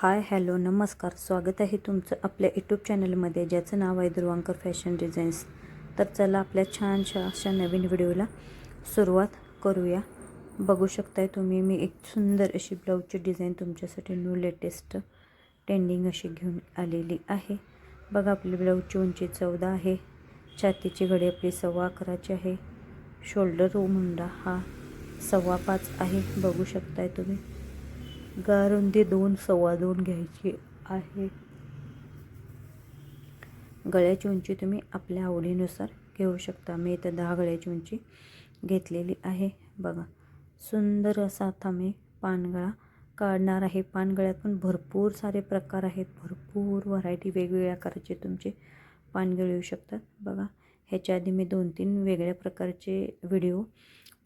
Hi hello नमस्कार. स्वागत आहे तुमचं आपल्या यूट्यूब चॅनलमध्ये ज्याचं नाव आहे दुर्वांकर फॅशन डिझाईन्स तर चला आपल्या छानशा अशा नवीन व्हिडिओला सुरुवात करूया. बघू शकताय तुम्ही मी एक सुंदर अशी ब्लाऊजची डिझाईन तुमच्यासाठी न्यू लेटेस्ट ट्रेंडिंग अशी घेऊन आलेली आहे. बघा आपली ब्लाऊजची उंची चौदा आहे. छातीची घडी आपली सव्वा अकराची आहे. शोल्डर मुंडा हा सव्वा पाच आहे. बघू शकताय तुम्ही. गारुंदी दोन सव्वा दोन घ्यायची आहे. गळ्याची उंची तुम्ही आपल्या आवडीनुसार घेऊ शकता. मी इथं दहा गळ्याची उंची घेतलेली आहे. बघा सुंदर असा आता मी पानगळा काढणार आहे. पानगळ्यात पण भरपूर सारे प्रकार आहेत. भरपूर व्हरायटी वेगवेगळ्या आकाराचे तुमचे पानगळे येऊ शकतात. बघा ह्याच्या आधी मी दोन तीन वेगळ्या प्रकारचे व्हिडिओ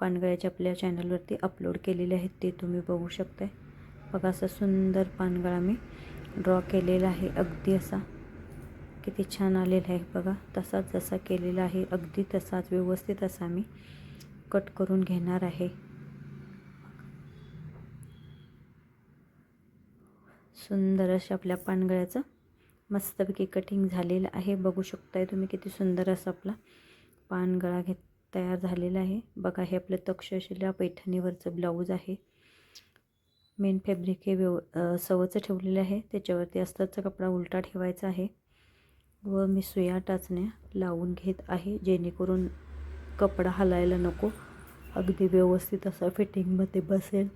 पानगळ्याच्या आपल्या चॅनलवरती अपलोड केलेले आहेत. ते तुम्ही बघू शकताय. बघा असा सुंदर पानगळा मी ड्रॉ केलेला आहे. अगदी असा किती छान आलेला आहे बघा. तसाच जसा केलेला आहे अगदी तसाच व्यवस्थित असा मी कट करून घेणार आहे. सुंदर अशा आपल्या पानगळ्याचं मस्तपैकी कटिंग झालेलं आहे. बघू शकताय तुम्ही किती सुंदर असा आपला पानगळा घेत तयार झालेला आहे. बघा हे आपलं तक्षशिला पैठणीवरचं ब्लाऊज आहे. मेन फॅब्रिक हे व्यव सवचं ठेवलेलं आहे. त्याच्यावरती अस्ताचा कपडा उलटा ठेवायचा आहे व मी सुया टाचण्या लावून घेत आहे. जेणेकरून कपडा हलायला नको. अगदी व्यवस्थित असा फिटिंगमध्ये बसेल.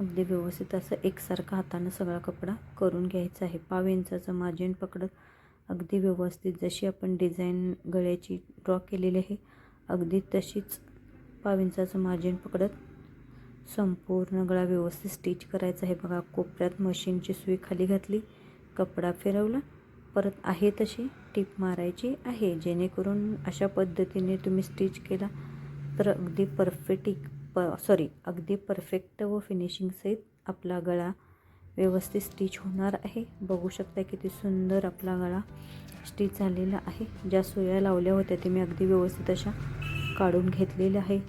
अगदी व्यवस्थित असं एकसारखा हातानं सगळा कपडा करून घ्यायचा आहे. पाव इंचाचं मार्जिन पकडत अगदी व्यवस्थित जशी आपण डिझाईन गळ्याची ड्रॉ केलेली आहे अगदी तशीच पाव इंचाचं मार्जिन पकडत संपूर्ण गळा व्यवस्थित स्टिच करायचा. आहे बघा कोपऱ्यात मशीनची सुई खाली घातली कपडा फिरवला परत आहे तशी टीप मारायची आहे. जेणेकरून अशा पद्धतीने तुम्ही स्टिच केला तर अगदी परफेक्टिक प सॉरी अगदी परफेक्ट व फिनिशिंगसहित आपला गळा व्यवस्थित स्टिच होणार आहे. बघू शकता किती सुंदर आपला गळा स्टिच झालेला आहे. ज्या सुया लावल्या होत्या ते मी अगदी व्यवस्थित अशा काढून घेतलेले आहे.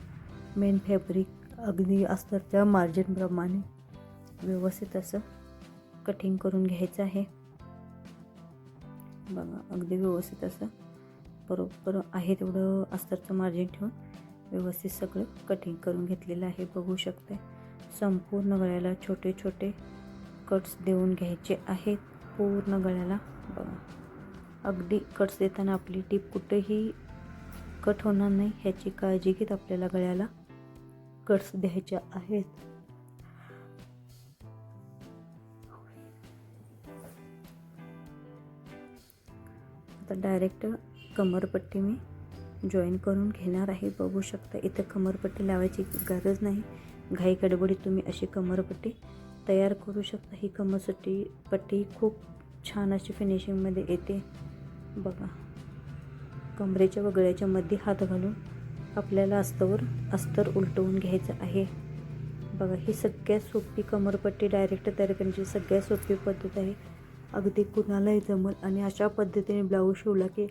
मेन फॅब्रिक अगदी अस्तरच्या मार्जिनप्रमाणे व्यवस्थित असं कटिंग करून घ्यायचं आहे. बघा अगदी व्यवस्थित असं बरोबर आहे तेवढं अस्तरचं मार्जिन ठेवून व्यवस्थित सगळं कटिंग करून घेतलेलं आहे. बघू शकते संपूर्ण गळ्याला छोटे छोटे कट्स देऊन घ्यायचे आहेत. पूर्ण गळ्याला बघा अगदी कट्स देताना आपली टीप कुठेही कट होणार नाही ह्याची काळजी घेत आपल्याला गळ्याला कट्स द्यायच्या आहेत. आता डायरेक्ट कमरपट्टी मी जॉईन करून घेणार आहे. बघू शकता इथं कमरपट्टी लावायची गरज नाही. घाई गडबडीत तुम्ही अशी कमरपट्टी तयार करू शकता. ही कमरपट्टी पट्टी खूप छान अशी फिनिशिंगमध्ये येते. बघा. कमरेच्या व गळ्याच्या मध्ये हात घालून आपल्याला अस्तावर अस्तर उलटवून घ्यायचं आहे. बघा ही सगळ्यात सोपी कमरपट्टी डायरेक्ट तयार करण्याची सगळ्यात सोपी पद्धत आहे. अगदी कुणालाही जमल आणि अशा पद्धतीने ब्लाऊज शिवला की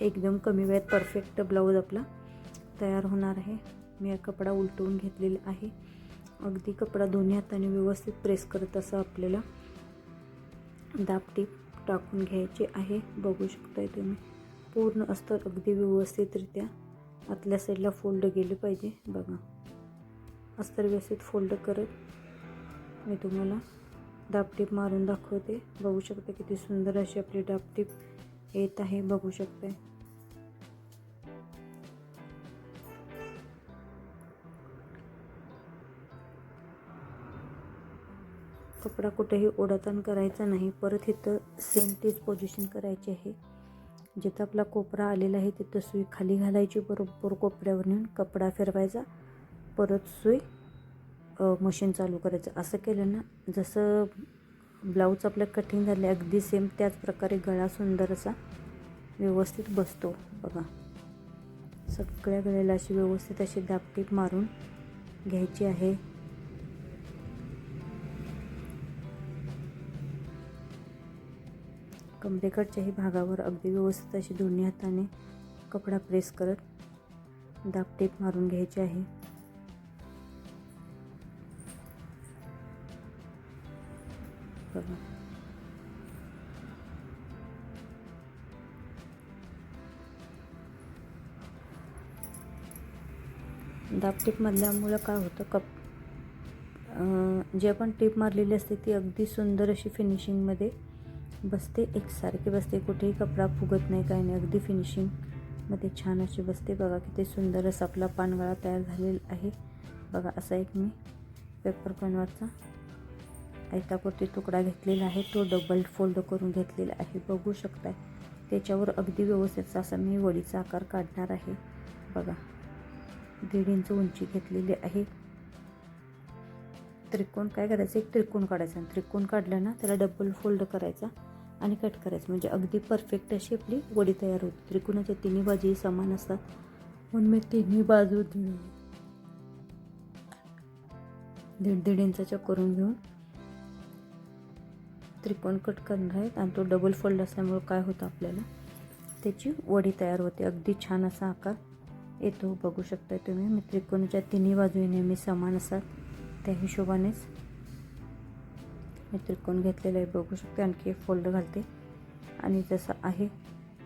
एकदम कमी वेळात परफेक्ट ब्लाऊज आपला तयार होणार आहे. मी हा कपडा उलटवून घेतलेला आहे. अगदी कपडा दोन्ही हाताने व्यवस्थित प्रेस करत असं आपल्याला दापटीप टाकून घ्यायचे आहे. बघू शकताय तुम्ही. पूर्ण अस्तर अगदी व्यवस्थितरित्या आतल्या साईडला फोल्ड गेले पाहिजे. बघा. अस्तर व्यवस्थित फोल्ड करत मी तुम्हाला दापटीप मारून दाखवते. बघू शकता किती सुंदर अशी आपली दापटीप येत आहे. बघू शकताय. कपडा कुठेही ओढाताण करायचा नाही. परत इथं सेम तीच पोझिशन करायची आहे. जिथं आपला कोपरा आलेला आहे तिथं सुई खाली घालायची. बरोबर कोपऱ्यावर नेऊन कपडा फिरवायचा. परत सुई मशीन चालू करायचं. असं केलं ना जसं ब्लाऊज आपलं कठीण झाले अगदी सेम त्याच प्रकारे गळा सुंदर असा व्यवस्थित बसतो बघा. सगळ्या गळ्याला अशी व्यवस्थित अशी दापटीप मारून घ्यायची आहे. कमरेकडच्याही भागावर अगदी व्यवस्थित अशी दोन्ही हाताने कपडा प्रेस करत दापटीप मारून घ्यायची आहे. बघा. दापटीप मधल्यामुळं काय होतं? कप जे आपण टीप मारलेली असते ती अगदी सुंदर अशी फिनिशिंगमध्ये बसते एकसारखी बसते. कुठेही कपडा फुगत नाही काय नाही. अगदी फिनिशिंगमध्ये छान अशी बसते. बघा किती सुंदर असा आपला पानगळा तयार झालेला आहे. बघा असा एक मी पेपर कन्वरचा आयतापुरती तुकडा घेतलेला आहे. तो डबल फोल्ड करून घेतलेला आहे. बघू शकताय. त्याच्यावर अगदी व्यवस्थित असा मी वडीचा आकार काढणार आहे. बघा दीड इंच उंची घेतलेली आहे. त्रिकोण काय करायचं? एक त्रिकोण काढायचा. त्रिकोण काढला ना त्याला डबल फोल्ड करायचा. आणि कट करायचं. म्हणजे अगदी परफेक्ट अशी आपली वडी तयार होते. त्रिकोणाच्या तिन्ही बाजूही समान असतात. म्हणून मी तिन्ही बाजू दीड दीड इंचाच्या करून घेऊन त्रिकोण कट करणार आहेत. आणि तो डबल फोल्ड असल्यामुळं काय होतं आपल्याला? त्याची वडी तयार होते. अगदी छान असा आकार येतो. बघू शकता तुम्ही. मी त्रिकोणाच्या तिन्ही बाजूने नेहमी समान असतात. त्या हिशोबानेच मी त्रिकोण घेतलेलं आहे बघू शकते. आणखी एक फोल्ड घालते. आणि जसा आहे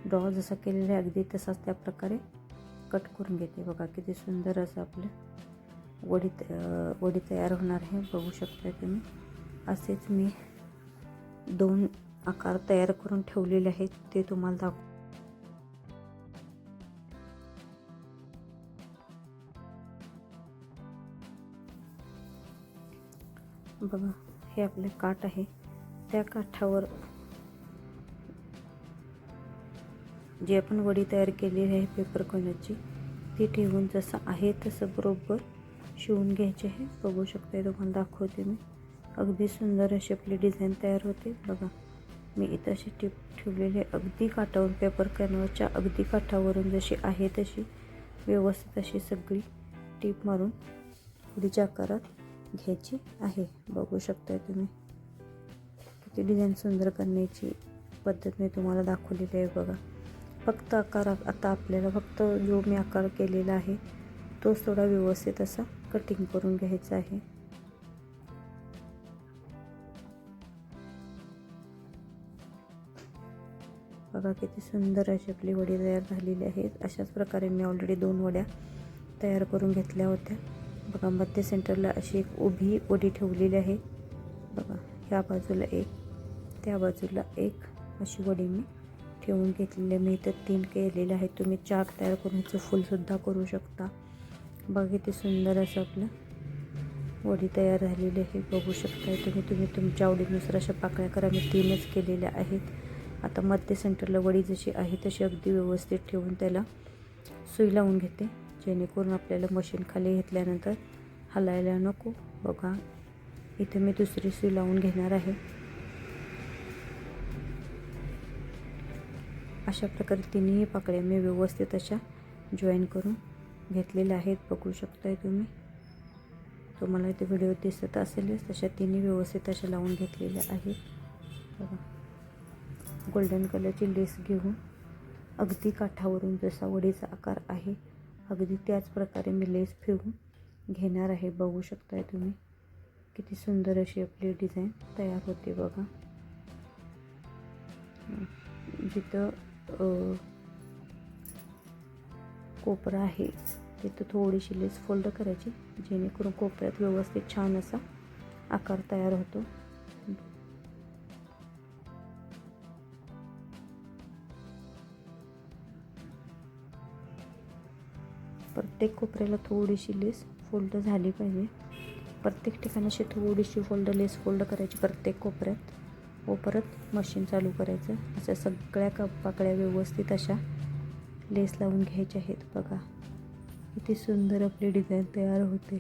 ड्रॉ जसा केलेला आहे अगदी तसाच त्या प्रकारे कट करून घेते. बघा किती सुंदर असं आपलं वडी वडी तयार होणार आहे. बघू शकते तुम्ही. असेच मी दोन आकार तयार करून ठेवलेले आहेत. ते तुम्हाला दाखव बघा. हे आपले काठ आहे. त्या काठावर जी आपण वडी तयार केलेली आहे पेपर कोणाची ती ठेवून जसं आहे तसं बरोबर शिवून घ्यायचे आहे. बघू शकता तुम्हाला दाखवते मी. अगदी सुंदर अशी आपली डिझाईन तयार होते. बघा मी इथं अशी टिप ठेवलेली आहे. अगदी काठावर पेपर कॅनवरच्या अगदी काठावरून जशी आहे तशी व्यवस्थित अशी सगळी टीप मारून पुढीच्या आकारात घ्यायची आहे. बघू शकताय तुम्ही. किती डिझाईन सुंदर करण्याची पद्धत मी तुम्हाला दाखवलेली आहे बघा. फक्त आकार आता आपल्याला फक्त जो मी आकार केलेला आहे तोच थोडा व्यवस्थित असा कटिंग करून घ्यायचा आहे. बघा किती सुंदर अशी आपली वडी तयार झालेली आहेत. अशाच प्रकारे मी ऑलरेडी दोन वड्या तयार करून घेतल्या होत्या. बघा मध्य सेंटरला अशी एक उभी वडी ठेवलेली आहे. बघा ह्या बाजूला एक त्या बाजूला एक अशी वडी मी ठेवून घेतलेली आहे. मी इथं तीन केलेले आहेत. तुम्ही चार तयार करून ह्याचं फुलसुद्धा करू शकता. बघा किती सुंदर असं आपलं वडी तयार झालेली आहे. बघू शकता तुम्ही. तुम्ही तुमच्या आवडीनुसार अशा पाकळ्या करा. मी तीनच केलेल्या आहेत. आता मध्य सेंटरला वडी जशी आहे तशी अगदी व्यवस्थित ठेवून त्याला सुई लावून घेते. जेणेकरून आपल्याला मशीन खाली घेतल्यानंतर हलायला नको. बघा इथे मी दुसरी सुई लावून घेणार आहे. अशा प्रकारे तिन्ही पाकळ्या मी व्यवस्थित अशा जॉईन करून घेतलेल्या आहेत. बघू शकताय तुम्ही. तुम्हाला इथे व्हिडिओ दिसत असेलच तशा तिन्ही व्यवस्थित अशा लावून घेतलेल्या आहेत. बघा. गोल्डन कलरची लेस घेऊन अगदी काठावरून जसा वडीचा आकार आहे अगदी त्याच प्रकारे मी लेस फिरून घेणार आहे. बघू शकताय तुम्ही. किती सुंदर अशी आपली डिझाईन तयार होते बघा. जिथं कोपरा आहे तिथं थोडीशी लेस फोल्ड करायची जेणेकरून कोपऱ्यात व्यवस्थित छान असा आकार तयार होतो. प्रत्येक कोपऱ्याला थोडीशी लेस फोल्ड झाली पाहिजे. प्रत्येक ठिकाणी अशी थोडीशी फोल्ड लेस फोल्ड करायची प्रत्येक कोपऱ्यात. व परत मशीन चालू करायचं. अशा सगळ्या कपाकड्या व्यवस्थित अशा लेस लावून घ्यायच्या आहेत बघा. किती सुंदर आपली डिझाईन तयार होते.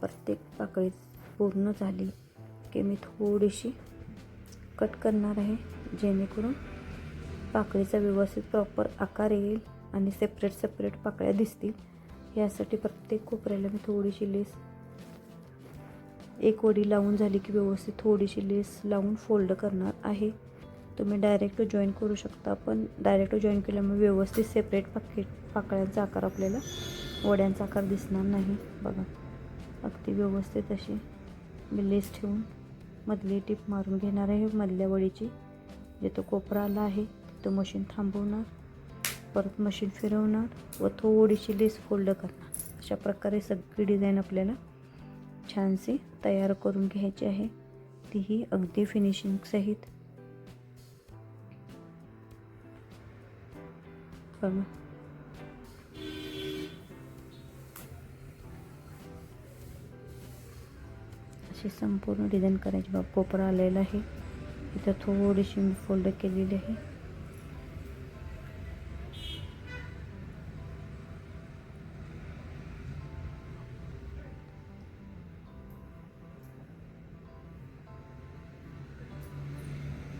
प्रत्येक पाकळी पूर्ण झाली. की मी थोडीशी. कट करणार आहे जेणेकरून पाकळीचा व्यवस्थित प्रॉपर आकार येईल आणि सेपरेट सेपरेट पाकळ्या दिसतील. यासाठी प्रत्येक कोपऱ्याला मी थोडीशी लेस एक वडी लावून झाली की व्यवस्थित थोडीशी लेस लावून फोल्ड करणार आहे. तुम्ही डायरेक्ट जॉईन करू शकता पण डायरेक्ट जॉईन केल्यामुळे व्यवस्थित सेपरेट पाकिट पाकळ्यांचा आकार आपल्याला वड्यांचा आकार दिसणार नाही. बघा अगदी व्यवस्थित अशी मी लेस ठेवून मधली टीप मारून घेणार आहे मधल्या वडीची. जिथं कोपरा आला आहे तिथं मशीन थांबवणार परत मशीन फिरवणार व थोडीशी लेस फोल्ड करणार. अशा प्रकारे सगळी डिझाईन आपल्याला छानशी तयार करून घ्यायची आहे. तीही अगदी फिनिशिंग अशी संपूर्ण डिझाईन करायची बाब कोपरा आलेला आहे. इथं थोडीशी मी फोल्ड केलेली आहे.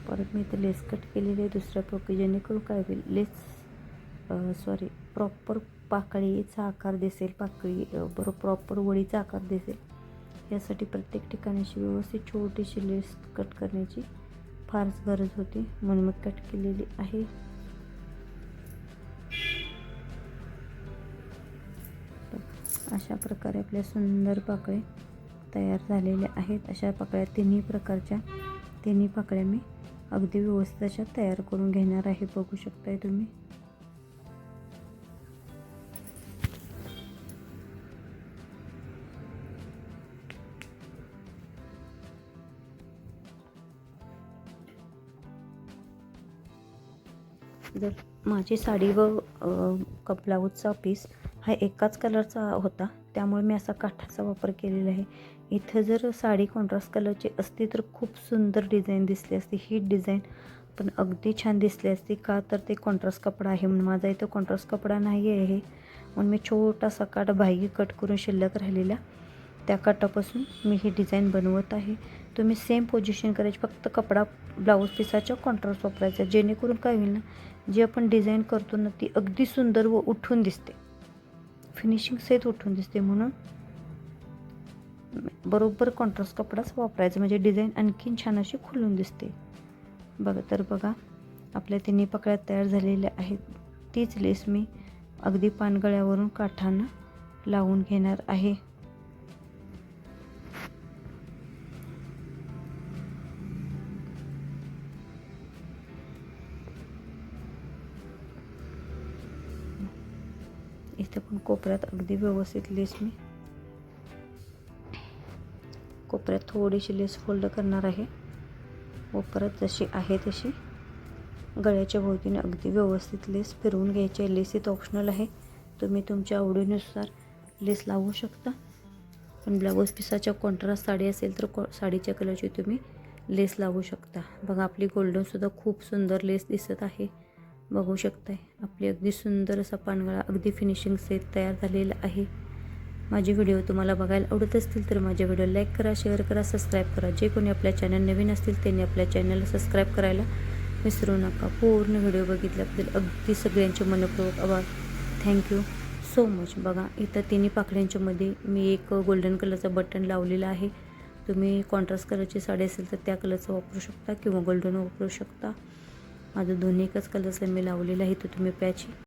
परत मी इथं लेस कट केलेली आहे. दुसऱ्या प्रॉपर जेणेकरून काय होईल लेस सॉरी प्रॉपर पाकळीचा आकार दिसेल पाकळी बरोबर प्रॉपर वडीचा आकार दिसेल. यासाठी प्रत्येक ठिकाणी अशी व्यवस्थित छोटीशी लेस कट करण्याची फारच गरज होती. म्हणून मी कट केलेली आहे. अशा प्रकारे आपल्या सुंदर पाकळे तयार झालेल्या आहेत. अशा पाकळ्या तिन्ही प्रकारच्या तिन्ही पाकळ्या मी अगदी व्यवस्थित अशा तयार करून घेणार आहे. बघू शकताय तुम्ही. जर माझी साडी व कप ब्लाऊजचा पीस हा एकाच कलरचा होता त्यामुळे मी असा काठाचा वापर केलेला आहे. इथं जर साडी कॉन्ट्रास्ट कलरची असती तर खूप सुंदर डिझाईन दिसली असती. ही डिझाईन पण अगदी छान दिसली असती. का तर ते कॉन्ट्रास्ट कपडा आहे म्हणून. माझा इथं कॉन्ट्रास्ट कपडा नाही आहे म्हणून मी छोटासा काठ बाह्य कट करून शिल्लक राहिलेला. त्या काटापासून मी ही डिझाईन बनवत आहे. तुम्ही सेम पोझिशन करायची फक्त कपडा ब्लाऊज पिसाच्या कॉन्ट्रास्ट वापरायचा. जेणेकरून काय होईल ना जी आपण डिझाईन करतो ना ती अगदी सुंदर व उठून दिसते. फिनिशिंग सहित उठून दिसते म्हणून बरोबर कॉन्ट्रास्ट कपडाच वापरायचा. म्हणजे डिझाईन आणखीन छान अशी खुलून दिसते. बघा तर बघा आपल्या तिन्ही पकड्या तयार झालेल्या आहेत. तीच लेस मी अगदी पानगळ्यावरून काठांना लावून घेणार आहे. कोपऱ्यात अगदी व्यवस्थित लेस मी. कोपऱ्यात थोडीशी लेस फोल्ड करणार आहे. व परत जशी आहे तशी. गळ्याच्या भोवतीने अगदी व्यवस्थित लेस फिरवून घ्यायची आहे. लेस इथं ऑप्शनल आहे. तुम्ही तुमच्या आवडीनुसार लेस लावू शकता. पण ब्लाऊज पिसाच्या कॉन्ट्रास्ट साडी असेल तर कॉ साडीच्या कलरची तुम्ही लेस लावू शकता. बघा आपली गोल्डनसुद्धा खूप सुंदर लेस दिसत आहे. बघू शकताय. आपली अगदी सुंदर असा पानगळा अगदी फिनिशिंग सेट तयार झालेला आहे. माझे व्हिडिओ तुम्हाला बघायला आवडत असतील तर माझ्या व्हिडिओ लाईक करा शेअर करा सबस्क्राईब करा. जे कोणी आपल्या चॅनल नवीन असतील त्यांनी आपल्या चॅनलला सबस्क्राईब करायला विसरू नका. पूर्ण व्हिडिओ बघितल्याबद्दल अगदी सगळ्यांचे मनपूर्वक आभार. थँक्यू सो मच बघा इथं तिन्ही पाकळ्यांच्यामध्ये मी एक गोल्डन कलरचं बटन लावलेलं आहे. तुम्ही कॉन्ट्रास्ट कलरची साडी असेल तर त्या कलरचं वापरू शकता किंवा गोल्डन वापरू शकता. माझं दोन्ही एकच कलरचं मी लावलेला आहे तो तुम्ही पॅच